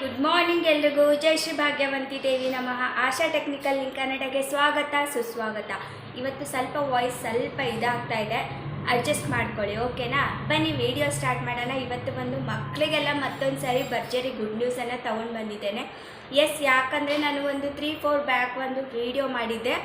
Good morning ಎಲ್ರಿಗೂ. ಜೈ ಶ್ರೀ ಭಾಗ್ಯವಂತಿ ದೇವಿ ನಮಃ. ಆಶಾ technical ಇನ್ ಕನ್ನಡಗೆ ಸ್ವಾಗತ, ಸುಸ್ವಾಗತ. ಇವತ್ತು ಸ್ವಲ್ಪ ವಾಯ್ಸ್ ಸ್ವಲ್ಪ ಇದಾಗ್ತಾ ಇದೆ. ಅಡ್ಜಸ್ಟ್ ಮಾಡ್ಕೊಳ್ಳಿ, ಓಕೆನಾ? ಬನ್ನಿ ವಿಡಿಯೋ ಸ್ಟಾರ್ಟ್ ಮಾಡೋಣ. ಇವತ್ತು ಬಂದು ಮಕ್ಕಳಿಗೆಲ್ಲ ಮತ್ತೊಂದು ಸಾರಿ ಭರ್ಜರಿ ಗುಡ್ ನ್ಯೂಸನ್ನು ತೊಗೊಂಡು ಬಂದಿದ್ದೇನೆ. ಎಸ್ ಯಾಕಂದರೆ ನಾನು ಒಂದು ತ್ರೀ ಫೋರ್ ಬ್ಯಾಕ್ ಒಂದು ವಿಡಿಯೋ ಮಾಡಿದ್ದೆ.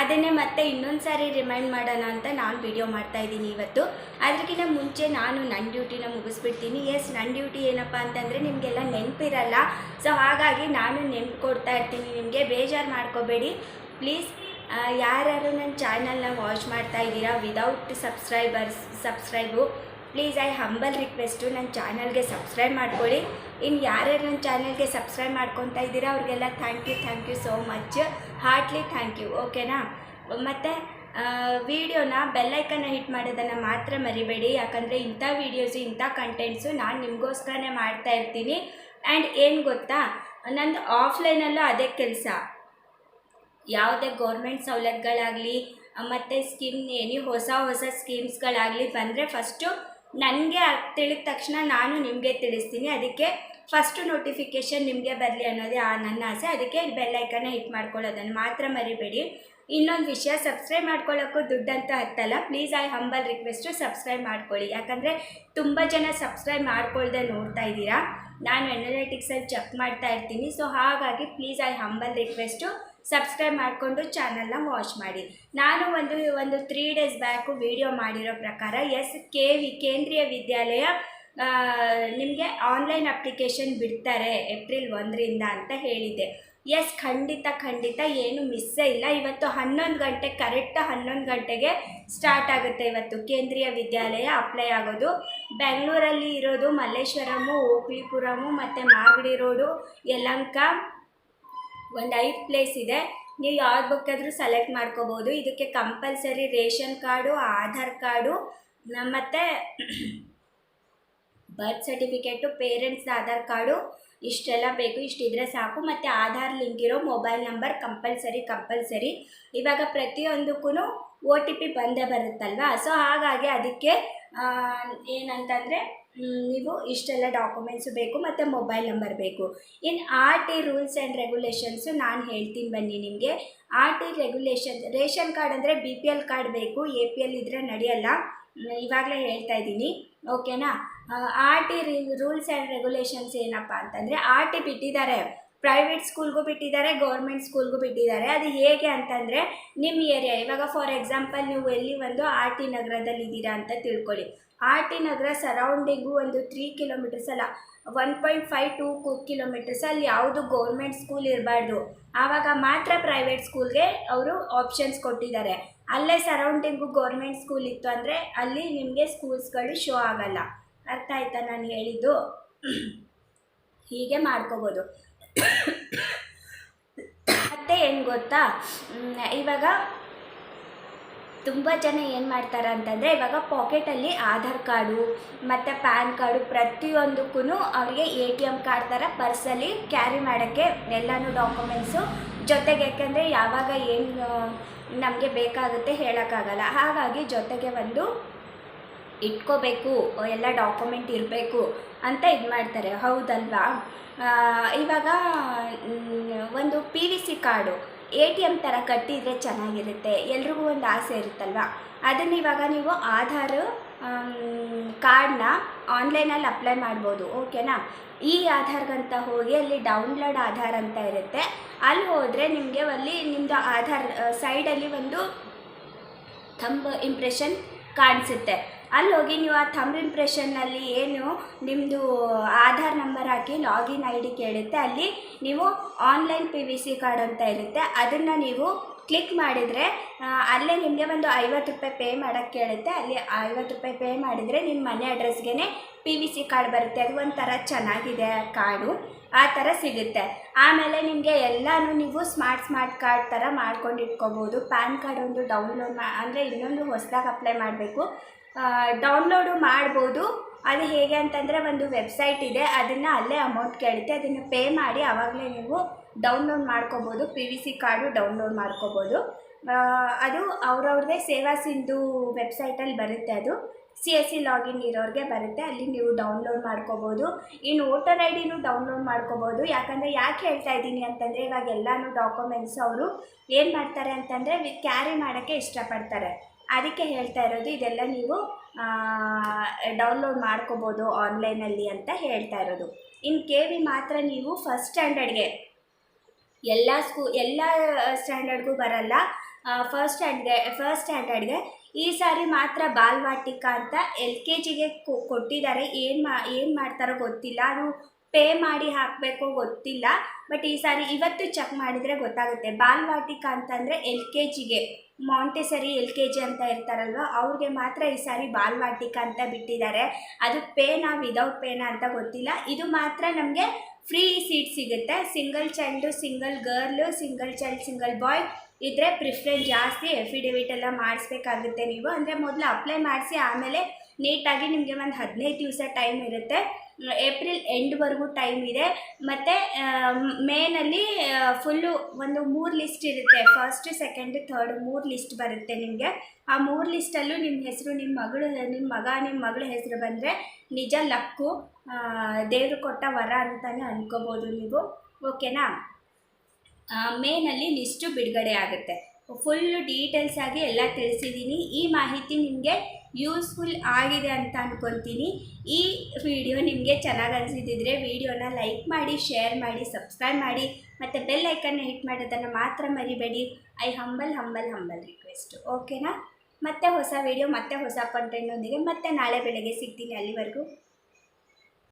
ಅದನ್ನೇ ಮತ್ತೆ ಇನ್ನೊಂದು ಸಾರಿ ರಿಮೈಂಡ್ ಮಾಡೋಣ ಅಂತ ನಾನು ವಿಡಿಯೋ ಮಾಡ್ತಾ ಇದ್ದೀನಿ ಇವತ್ತು. ಅದಕ್ಕಿಂತ ಮುಂಚೆ ನಾನು ನನ್ನ ಡ್ಯೂಟಿನ ಮುಗಿಸ್ಬಿಡ್ತೀನಿ. ಎಸ್ ನನ್ನ ಡ್ಯೂಟಿ ಏನಪ್ಪ ಅಂತಂದರೆ ನಿಮಗೆಲ್ಲ ನೆನಪಿರಲ್ಲ. ಸೊ ಹಾಗಾಗಿ ನಾನು ನೆನ್ಪು ಕೊಡ್ತಾ ಇರ್ತೀನಿ ನಿಮಗೆ. ಬೇಜಾರು ಮಾಡ್ಕೋಬೇಡಿ. ಪ್ಲೀಸ್ ಯಾರ್ಯಾರು ನನ್ನ ಚಾನಲ್ನ ವಾಚ್ ಮಾಡ್ತಾ ಇದ್ದೀರಾ without subscribers subscribe please I humble request ನನ್ನ ಚಾನಲ್ಗೆ ಸಬ್ಸ್ಕ್ರೈಬ್ ಮಾಡ್ಕೊಳ್ಳಿ. ಇನ್ನು ಯಾರ್ಯಾರು ನನ್ನ ಚಾನಲ್ಗೆ ಸಬ್ಸ್ಕ್ರೈಬ್ ಮಾಡ್ಕೊತ ಇದ್ದೀರಾ, ಅವ್ರಿಗೆಲ್ಲ thank you thank you so much heartly thank you ಓಕೆನಾ ಮತ್ತು ವಿಡಿಯೋನ ಬೆಲ್ಲೈಕನ್ನ ಹಿಟ್ ಮಾಡೋದನ್ನು ಮಾತ್ರ ಮರಿಬೇಡಿ. ಯಾಕಂದರೆ ಇಂಥ ವೀಡಿಯೋಸು ಇಂಥ ಕಂಟೆಂಟ್ಸು ನಾನು ನಿಮಗೋಸ್ಕರನೇ ಮಾಡ್ತಾ ಇರ್ತೀನಿ. ಆ್ಯಂಡ್ ಏನು ಗೊತ್ತಾ? ನಂದು ಆಫ್ಲೈನಲ್ಲೂ ಅದೇ ಕೆಲಸ. ಯಾವುದೇ ಗೌರ್ಮೆಂಟ್ ಸವಲತ್ತುಗಳಾಗಲಿ, ಮತ್ತು ಸ್ಕೀಮ್ ಏನಿ ಹೊಸ ಹೊಸ ಸ್ಕೀಮ್ಸ್ಗಳಾಗಲಿ ಬಂದರೆ ಫಸ್ಟು ನನಗೆ ತಿಳಿದ ತಕ್ಷಣ ನಾನು ನಿಮಗೆ ತಿಳಿಸ್ತೀನಿ. ಅದಕ್ಕೆ ಫಸ್ಟು ನೋಟಿಫಿಕೇಷನ್ ನಿಮಗೆ ಬರಲಿ ಅನ್ನೋದೇ ಆ ನನ್ನ ಆಸೆ. ಅದಕ್ಕೆ ಬೆಲ್ಲೈಕನ್ನ ಹಿಟ್ ಮಾಡ್ಕೊಳ್ಳೋದನ್ನು ಮಾತ್ರ ಮರಿಬೇಡಿ. ಇನ್ನೊಂದು ವಿಷಯ ಸಬ್ಸ್ಕ್ರೈಬ್ ಮಾಡ್ಕೊಳ್ಳೋಕ್ಕೂ ದುಡ್ಡಂತ ಹತ್ತಲ್ಲ. Please I humble request subscribe ಮಾಡ್ಕೊಳ್ಳಿ. ಯಾಕಂದರೆ ತುಂಬ ಜನ ಸಬ್ಸ್ಕ್ರೈಬ್ ಮಾಡ್ಕೊಳ್ದೆ ನೋಡ್ತಾ ಇದ್ದೀರಾ. ನಾನು ಎನಲೆಟಿಕ್ಸಲ್ಲಿ ಚೆಕ್ ಮಾಡ್ತಾ ಇರ್ತೀನಿ. ಸೊ ಹಾಗಾಗಿ please I humble request subscribe ಮಾಡಿಕೊಂಡು ಚಾನಲ್ನ ವಾಚ್ ಮಾಡಿ. ನಾನು ಒಂದು ಒಂದು ತ್ರೀ ಡೇಸ್ ಬ್ಯಾಕು ವಿಡಿಯೋ ಮಾಡಿರೋ ಪ್ರಕಾರ ಎಸ್ ಕೆ ವಿ, ಕೇಂದ್ರೀಯ ವಿದ್ಯಾಲಯ ನಿಮಗೆ ಆನ್ಲೈನ್ ಅಪ್ಲಿಕೇಶನ್ ಬಿಡ್ತಾರೆ ಏಪ್ರಿಲ್ ಒಂದರಿಂದ ಅಂತ ಹೇಳಿದ್ದೆ ಎಸ್ ಖಂಡಿತ ಖಂಡಿತ ಏನು ಮಿಸ್ಸೇ ಇಲ್ಲ. ಇವತ್ತು ಹನ್ನೊಂದು ಗಂಟೆ ಕರೆಕ್ಟ್ ಹನ್ನೊಂದು ಗಂಟೆಗೆ ಸ್ಟಾರ್ಟ್ ಆಗುತ್ತೆ ಇವತ್ತು. ಕೇಂದ್ರೀಯ ವಿದ್ಯಾಲಯ ಅಪ್ಲೈ ಆಗೋದು. ಬೆಂಗಳೂರಲ್ಲಿ ಇರೋದು ಮಲ್ಲೇಶ್ವರಮು ಓ ಪಿ ಪುರಮು ಮತ್ತು ಮಾಗಡಿ ರೋಡು ಯಲಂಕ ಒಂದು ಐದು ಪ್ಲೇಸ್ ಇದೆ. ನೀವು ಯಾವ್ದು ಬೇಕಾದರೂ ಸೆಲೆಕ್ಟ್ ಮಾಡ್ಕೋಬೋದು. ಇದಕ್ಕೆ compulsory ration card Aadhaar card ಮತ್ತು birth certificate parents Aadhaar card ಇಷ್ಟೆಲ್ಲ ಬೇಕು. ಇಷ್ಟಿದ್ರೆ ಸಾಕು. ಮತ್ತು ಆಧಾರ್ ಲಿಂಕ್ ಇರೋ ಮೊಬೈಲ್ ನಂಬರ್ ಕಂಪಲ್ಸರಿ ಕಂಪಲ್ಸರಿ ಇವಾಗ ಪ್ರತಿಯೊಂದಕ್ಕೂ ಓ ಟಿ ಪಿ ಬಂದೇ ಬರುತ್ತಲ್ವ? ಸೊ ಹಾಗಾಗಿ ಅದಕ್ಕೆ ಏನಂತಂದರೆ ನೀವು ಇಷ್ಟೆಲ್ಲ ಡಾಕ್ಯುಮೆಂಟ್ಸು ಬೇಕು ಮತ್ತು ಮೊಬೈಲ್ ನಂಬರ್ ಬೇಕು. ಇನ್ನು R T rules and regulations ನಾನು ಹೇಳ್ತೀನಿ ಬನ್ನಿ ನಿಮಗೆ. R T regulation ration card ಅಂದರೆ ಬಿ ಪಿ ಎಲ್ ಕಾರ್ಡ್ ಬೇಕು ಎ ಪಿ ಎಲ್ ಇದ್ದರೆ ನಡೆಯಲ್ಲ. ಇವಾಗಲೇ ಹೇಳ್ತಾ ಇದ್ದೀನಿ. ಓಕೆನಾ R T rules and regulations ಏನಪ್ಪ ಅಂತಂದರೆ ಆರ್ ಟಿ ಬಿಟ್ಟಿದ್ದಾರೆ. ಪ್ರೈವೇಟ್ ಸ್ಕೂಲ್ಗೂ ಬಿಟ್ಟಿದ್ದಾರೆ ಗೌರ್ಮೆಂಟ್ ಸ್ಕೂಲ್ಗೂ ಬಿಟ್ಟಿದ್ದಾರೆ. ಅದು ಹೇಗೆ ಅಂತಂದರೆ ನಿಮ್ಮ ಏರಿಯಾ ಇವಾಗ ಫಾರ್ ಎಕ್ಸಾಂಪಲ್ ನೀವು ಎಲ್ಲಿ ಒಂದು ಆರ್ ಟಿ ನಗರದಲ್ಲಿ ಇದ್ದೀರಾ ಅಂತ ತಿಳ್ಕೊಳ್ಳಿ. ಆರ್ ಟಿ ನಗರ ಸರೌಂಡಿಂಗು ಒಂದು ತ್ರೀ ಕಿಲೋಮೀಟರ್ಸ್ ಅಲ್ಲ one point five two kilometres ಅಲ್ಲಿ ಯಾವುದು ಗೌರ್ಮೆಂಟ್ ಸ್ಕೂಲ್ ಇರಬಾರ್ದು. ಆವಾಗ ಮಾತ್ರ ಪ್ರೈವೇಟ್ ಸ್ಕೂಲ್ಗೆ ಅವರು ಆಪ್ಷನ್ಸ್ ಕೊಟ್ಟಿದ್ದಾರೆ. ಅಲ್ಲೇ ಸರೌಂಡಿಂಗು ಗೌರ್ಮೆಂಟ್ ಸ್ಕೂಲ್ ಇತ್ತು ಅಂದರೆ ಅಲ್ಲಿ ನಿಮಗೆ ಸ್ಕೂಲ್ಸ್ಗಳು ಶೋ ಆಗಲ್ಲ. ಅರ್ಥ ಆಯ್ತಾ ನಾನು ಹೇಳಿದ್ದು? ಹೀಗೆ ಮಾಡ್ಕೋಬೋದು. ಮತ್ತು ಏನು ಗೊತ್ತಾ? ಇವಾಗ ತುಂಬ ಜನ ಏನು ಮಾಡ್ತಾರೆ ಅಂತಂದರೆ ಇವಾಗ ಪಾಕೆಟಲ್ಲಿ ಆಧಾರ್ ಕಾರ್ಡು, ಮತ್ತು ಪ್ಯಾನ್ ಕಾರ್ಡು ಪ್ರತಿಯೊಂದಕ್ಕೂ ಅವರಿಗೆ ಎ ಟಿ ಎಂ ಕಾರ್ಡ್ ಥರ ಪರ್ಸಲ್ಲಿ ಕ್ಯಾರಿ ಮಾಡೋಕ್ಕೆ ಎಲ್ಲನೂ ಡಾಕ್ಯುಮೆಂಟ್ಸು ಜೊತೆಗೆ, ಯಾಕೆಂದರೆ ಯಾವಾಗ ಏನು ನಮಗೆ ಬೇಕಾಗುತ್ತೆ ಹೇಳೋಕ್ಕಾಗಲ್ಲ. ಹಾಗಾಗಿ ಜೊತೆಗೆ ಒಂದು ಇಟ್ಕೋಬೇಕು ಎಲ್ಲ ಡಾಕ್ಯುಮೆಂಟ್ ಇರಬೇಕು ಅಂತ ಇದು ಮಾಡ್ತಾರೆ. ಹೌದಲ್ವಾ? ಇವಾಗ ಒಂದು P V C card A T M ಥರ ಕಟ್ಟಿದರೆ ಚೆನ್ನಾಗಿರುತ್ತೆ. ಎಲ್ರಿಗೂ ಒಂದು ಆಸೆ ಇರುತ್ತಲ್ವ? ಅದನ್ನು ಇವಾಗ ನೀವು ಆಧಾರ್ ಕಾರ್ಡನ್ನ ಆನ್ಲೈನಲ್ಲಿ ಅಪ್ಲೈ ಮಾಡ್ಬೋದು ಓಕೆನಾ ಈ ಆಧಾರ್ಗಂತ ಹೋಗಿ ಅಲ್ಲಿ ಡೌನ್ಲೋಡ್ ಆಧಾರ್ ಅಂತ ಇರುತ್ತೆ. ಅಲ್ಲಿ ಹೋದರೆ ನಿಮಗೆ ಅಲ್ಲಿ ನಿಮ್ಮದು ಆಧಾರ್ ಸೈಡಲ್ಲಿ ಒಂದು ಥಂಬ್ ಇಂಪ್ರೆಷನ್ ಕಾಣಿಸುತ್ತೆ. ಅಲ್ಲಿ ಹೋಗಿ ನೀವು ಆ ಥಂಬ್ ಇಂಪ್ರೆಷನ್ನಲ್ಲಿ ಏನು ನಿಮ್ಮದು ಆಧಾರ್ ನಂಬರ್ ಹಾಕಿ ಲಾಗಿನ್ ಐ ಡಿ ಕೇಳುತ್ತೆ. ಅಲ್ಲಿ ನೀವು online P V C card ಅಂತ ಇರುತ್ತೆ. ಅದನ್ನು ನೀವು ಕ್ಲಿಕ್ ಮಾಡಿದರೆ ಅಲ್ಲೇ ನಿಮಗೆ ಒಂದು ಐವತ್ತು ರೂಪಾಯಿ ಪೇ ಮಾಡೋಕ್ಕೆ ಕೇಳುತ್ತೆ. ಅಲ್ಲಿ ಐವತ್ತು ರೂಪಾಯಿ ಪೇ ಮಾಡಿದರೆ ನಿಮ್ಮ ಮನೆ ಅಡ್ರೆಸ್ಗೆ ಪಿ ವಿ ಸಿ ಕಾರ್ಡ್ ಬರುತ್ತೆ. ಅದು ಒಂಥರ ಚೆನ್ನಾಗಿದೆ ಕಾರ್ಡು ಆ ಥರ ಸಿಗುತ್ತೆ. ಆಮೇಲೆ ನಿಮಗೆ ಎಲ್ಲನೂ ನೀವು ಸ್ಮಾರ್ಟ್ ಸ್ಮಾರ್ಟ್ ಕಾರ್ಡ್ ಥರ ಮಾಡ್ಕೊಂಡು ಇಟ್ಕೋಬೋದು. ಪ್ಯಾನ್ ಕಾರ್ಡ್ ಒಂದು ಡೌನ್ಲೋಡ್ ಮಾ, ಅಂದರೆ ಇನ್ನೊಂದು ಹೊಸದಾಗಿ ಅಪ್ಲೈ ಮಾಡಬೇಕು. ಡೌನ್ಲೋಡು ಮಾಡ್ಬೋದು. ಅದು ಹೇಗೆ ಅಂತಂದರೆ ಒಂದು ವೆಬ್ಸೈಟ್ ಇದೆ. ಅದನ್ನು ಅಲ್ಲೇ ಅಮೌಂಟ್ ಕೇಳುತ್ತೆ. ಅದನ್ನು ಪೇ ಮಾಡಿ ಆವಾಗಲೇ ನೀವು ಡೌನ್ಲೋಡ್ ಮಾಡ್ಕೋಬೋದು P V C card download ಮಾಡ್ಕೋಬೋದು. ಅದು ಅವ್ರವ್ರದ್ದೇ ಸೇವಾ ಸಿಂಧು ವೆಬ್ಸೈಟಲ್ಲಿ ಬರುತ್ತೆ ಅದು. ಸಿ ಎಸ್ ಸಿ ಲಾಗಿನ್ ಇರೋರಿಗೆ ಬರುತ್ತೆ, ಅಲ್ಲಿ ನೀವು ಡೌನ್ಲೋಡ್ ಮಾಡ್ಕೋಬೋದು. ಇನ್ನು ವೋಟರ್ ಐ ಡಿನೂ ಡೌನ್ಲೋಡ್ ಮಾಡ್ಕೋಬೋದು. ಯಾಕಂದರೆ ಯಾಕೆ ಹೇಳ್ತಾ ಇದ್ದೀನಿ ಅಂತಂದರೆ ಇವಾಗ ಎಲ್ಲನೂ ಡಾಕ್ಯುಮೆಂಟ್ಸ್ ಅವರು ಏನು ಮಾಡ್ತಾರೆ ಅಂತಂದರೆ ಕ್ಯಾರಿ ಮಾಡೋಕ್ಕೆ ಇಷ್ಟಪಡ್ತಾರೆ. ಅದಕ್ಕೆ ಹೇಳ್ತಾ ಇರೋದು, ಇದೆಲ್ಲ ನೀವು ಡೌನ್ಲೋಡ್ ಮಾಡ್ಕೋಬೋದು ಆನ್ಲೈನಲ್ಲಿ ಅಂತ ಹೇಳ್ತಾ ಇರೋದು. ಇನ್ನು ಕೆ ವಿ ಮಾತ್ರ ನೀವು ಫಸ್ಟ್ ಸ್ಟ್ಯಾಂಡರ್ಡ್ಗೆ ಎಲ್ಲ ಸ್ಕೂ, ಎಲ್ಲ ಸ್ಟ್ಯಾಂಡರ್ಡ್ಗೂ ಬರಲ್ಲ. ಫಸ್ಟ್ ಸ್ಟ್ಯಾಂಡ್ಗೆ ಫಸ್ಟ್ ಸ್ಟ್ಯಾಂಡರ್ಡ್ಗೆ ಈ ಸಾರಿ ಮಾತ್ರ ಬಾಲ್ವಾಟಿಕ ಅಂತ ಎಲ್ ಕೆ ಜಿಗೆ ಕೊಟ್ಟಿದ್ದಾರೆ. ಏನು ಮಾ, ಏನು ಮಾಡ್ತಾರೋ ಗೊತ್ತಿಲ್ಲ. ಅದು ಪೇ ಮಾಡಿ ಹಾಕಬೇಕು ಗೊತ್ತಿಲ್ಲ ಬಟ್ ಈ ಸಾರಿ ಇವತ್ತು ಚೆಕ್ ಮಾಡಿದರೆ ಗೊತ್ತಾಗುತ್ತೆ. ಬಾಲ್ವಾಟಿಕ ಅಂತಂದರೆ ಎಲ್ ಕೆ ಜಿಗೆ ಮಾಂಟೆಸರಿ ಎಲ್ ಕೆ ಜಿ ಅಂತ ಇರ್ತಾರಲ್ವ, ಅವ್ರಿಗೆ ಮಾತ್ರ ಈ ಸಾರಿ ಬಾಲ್ವಾಟಿಕ ಅಂತ ಬಿಟ್ಟಿದ್ದಾರೆ. ಅದು ಪೇನಾ ವಿದೌಟ್ ಪೇನಾ ಅಂತ ಗೊತ್ತಿಲ್ಲ. ಇದು ಮಾತ್ರ ನಮಗೆ ಫ್ರೀ ಸೀಟ್ ಸಿಗುತ್ತೆ. Single child single girl single child single boy ಇದ್ರೆ ಪ್ರಿಫ್ರೆನ್ಸ್ ಜಾಸ್ತಿ ಎಫಿಡೆವಿಟ್ ಎಲ್ಲ ಮಾಡಿಸ್ಬೇಕಾಗುತ್ತೆ ನೀವು. ಅಂದರೆ ಮೊದಲು ಅಪ್ಲೈ ಮಾಡಿಸಿ ಆಮೇಲೆ ನೀಟಾಗಿ ನಿಮಗೆ ಒಂದು ಹದಿನೈದು ದಿವಸ ಟೈಮ್ ಇರುತ್ತೆ. ಏಪ್ರಿಲ್ ಎಂಡ್ವರೆಗೂ ಟೈಮ್ ಇದೆ. ಮತ್ತು ಮೇನಲ್ಲಿ ಫುಲ್ಲು ಒಂದು ಮೂರು ಲಿಸ್ಟ್ ಇರುತ್ತೆ. ಫಸ್ಟ್ ಸೆಕೆಂಡ್ ಥರ್ಡ್ ಮೂರು ಲಿಸ್ಟ್ ಬರುತ್ತೆ ನಿಮಗೆ. ಆ ಮೂರು ಲಿಸ್ಟಲ್ಲೂ ನಿಮ್ಮ ಹೆಸರು ನಿಮ್ಮ ಮಗಳು ನಿಮ್ಮ ಮಗ ನಿಮ್ಮ ಮಗಳ ಹೆಸರು ಬಂದರೆ ನಿಜ ಲಕ್ಕು ದೇವರು ಕೊಟ್ಟ ವರ ಅಂತಲೇ ಅನ್ಕೋಬೋದು ನೀವು. ಓಕೆನಾ ಮೇನಲ್ಲಿ ಲಿಸ್ಟು ಬಿಡುಗಡೆ ಆಗುತ್ತೆ. ಫುಲ್ಲು ಡೀಟೇಲ್ಸ್ ಆಗಿ ಎಲ್ಲ ತಿಳಿಸಿದ್ದೀನಿ. ಈ ಮಾಹಿತಿ ನಿಮಗೆ ಯೂಸ್ಫುಲ್ ಆಗಿದೆ ಅಂತ ಅಂದ್ಕೊತೀನಿ ಈ ವಿಡಿಯೋ ನಿಮಗೆ ಚೆನ್ನಾಗಿ ಅನಿಸಿದ್ರೆ ವಿಡಿಯೋನ ಲೈಕ್ ಮಾಡಿ, ಶೇರ್ ಮಾಡಿ, ಸಬ್ಸ್ಕ್ರೈಬ್ ಮಾಡಿ, ಮತ್ತು ಬೆಲ್ ಐಕನ್ನ ಹಿಟ್ ಮಾಡೋದನ್ನು ಮಾತ್ರ ಮರಿಬೇಡಿ. I humble humble humble request. ಓಕೆನಾ? ಮತ್ತೆ ಹೊಸ ವಿಡಿಯೋ, ಮತ್ತೆ ಹೊಸ ಕಂಟೆಂಟ್ನೊಂದಿಗೆ ಮತ್ತೆ ನಾಳೆ ಬೆಳಗ್ಗೆ ಸಿಗ್ತೀನಿ ಅಲ್ಲಿವರೆಗೂ.